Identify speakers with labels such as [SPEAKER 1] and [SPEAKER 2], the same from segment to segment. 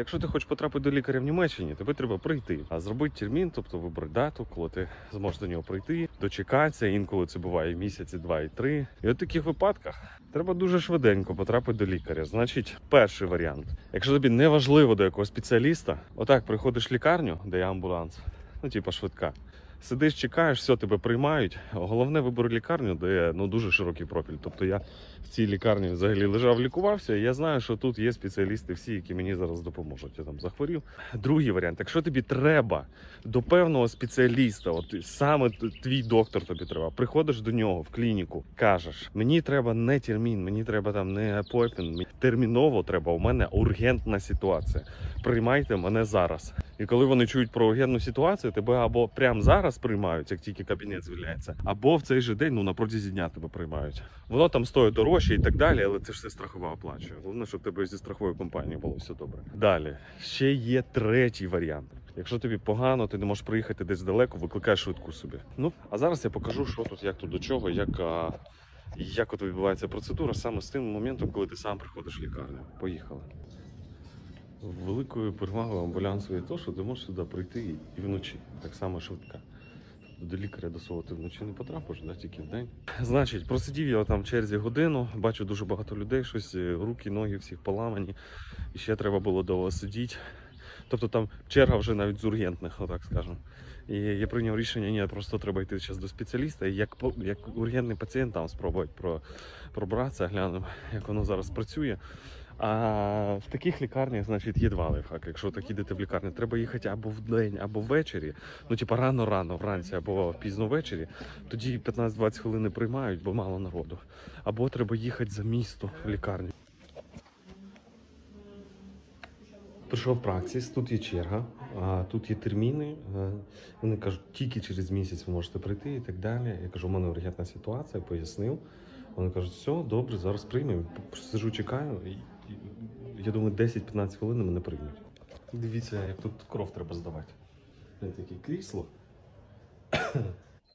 [SPEAKER 1] Якщо ти хочеш потрапити до лікаря в Німеччині, тобі треба прийти, а зробити термін, тобто вибрати дату, коли ти зможеш до нього прийти, дочекатися. Інколи це буває місяці, два і три. І от таких випадках треба дуже швиденько потрапити до лікаря. Значить, перший варіант. Якщо тобі не важливо до якогось спеціаліста, отак приходиш в лікарню, де є амбуланс, ну типа швидка. Сидиш, чекаєш, все тебе приймають. Головне вибор лікарню, де ну дуже широкий профіль. Тобто я в цій лікарні взагалі лежав, лікувався. І я знаю, що тут є спеціалісти, всі, які мені зараз допоможуть. Я там захворів. Другий варіант: якщо тобі треба до певного спеціаліста, от саме твій доктор тобі треба, приходиш до нього в клініку, кажеш: мені треба не термін, мені треба там не мені терміново треба. У мене ургентна ситуація. Приймайте мене зараз. І коли вони чують про ургентну ситуацію, тебе або прямо зараз приймають, як тільки кабінет звільняється, або в цей же день, ну на протязі дня тебе приймають. Воно там стоїть дорожче і так далі, але це ж все страхова оплачує. Головне, щоб тебе зі страховою компанією було все добре. Далі ще є третій варіант. Якщо тобі погано, ти не можеш приїхати десь далеко, викликай швидку собі. Ну а зараз я покажу, що тут, як тут до чого, як, а, як от відбувається процедура саме з тим моментом, коли ти сам приходиш в лікарню. Поїхали. Великою перевагою амбулянсу є те, що ти можеш сюди прийти і вночі, так само швидка. До лікаря до вночі не потрапиш, да, тільки вдень. Значить, просидів я там в черзі годину, бачу дуже багато людей, щось е, руки, ноги всіх поламані. І ще треба було довго сидіти. Тобто там черга вже навіть з ургентних, отак скажемо. І я прийняв рішення, ні, просто треба йти зараз до спеціаліста. І як, як ургентний пацієнт там спробувати про, пробратися, глянемо, як воно зараз працює. А в таких лікарнях, значить, є два лайфхаки. Якщо так їдете в лікарню, треба їхати або в день, або ввечері. Ну, типа рано-рано, вранці, або пізно ввечері. Тоді 15-20 хвилин не приймають, бо мало народу. Або треба їхати за місто в лікарню. Прийшов праксіс, тут є черга, тут є терміни. Вони кажуть, тільки через місяць ви можете прийти і так далі. Я кажу, у мене ургентна ситуація, пояснив. Вони кажуть, все, добре, зараз приймемо. Сижу, чекаю. Я думаю, 10-15 хвилин мене приймуть. Дивіться, як тут кров треба здавати. Це таке крісло.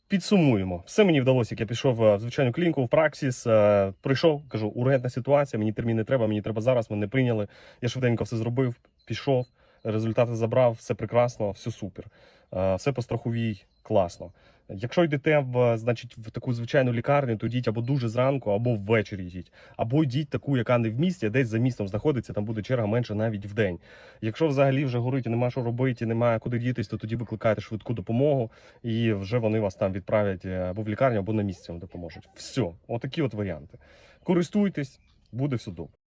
[SPEAKER 2] Підсумуємо. Все мені вдалося, як я пішов е, в звичайну клініку в Праксіс. е, Прийшов, кажу, ургентна ситуація, мені термін не треба, мені треба зараз, мене прийняли. Я швиденько все зробив, пішов, результати забрав, все прекрасно, все супер. Е, Все по страховій класно. Якщо йдете в, значить, в таку звичайну лікарню, то йдіть або дуже зранку, або ввечері йдіть. Або йдіть таку, яка не в місті, а десь за містом знаходиться, там буде черга менше навіть в день. Якщо взагалі вже горить і нема що робити, немає куди дітись, то тоді викликайте швидку допомогу, і вже вони вас там відправлять е, або в лікарню, або на місці вам допоможуть. Все, отакі от варіанти. Користуйтесь, буде все добре.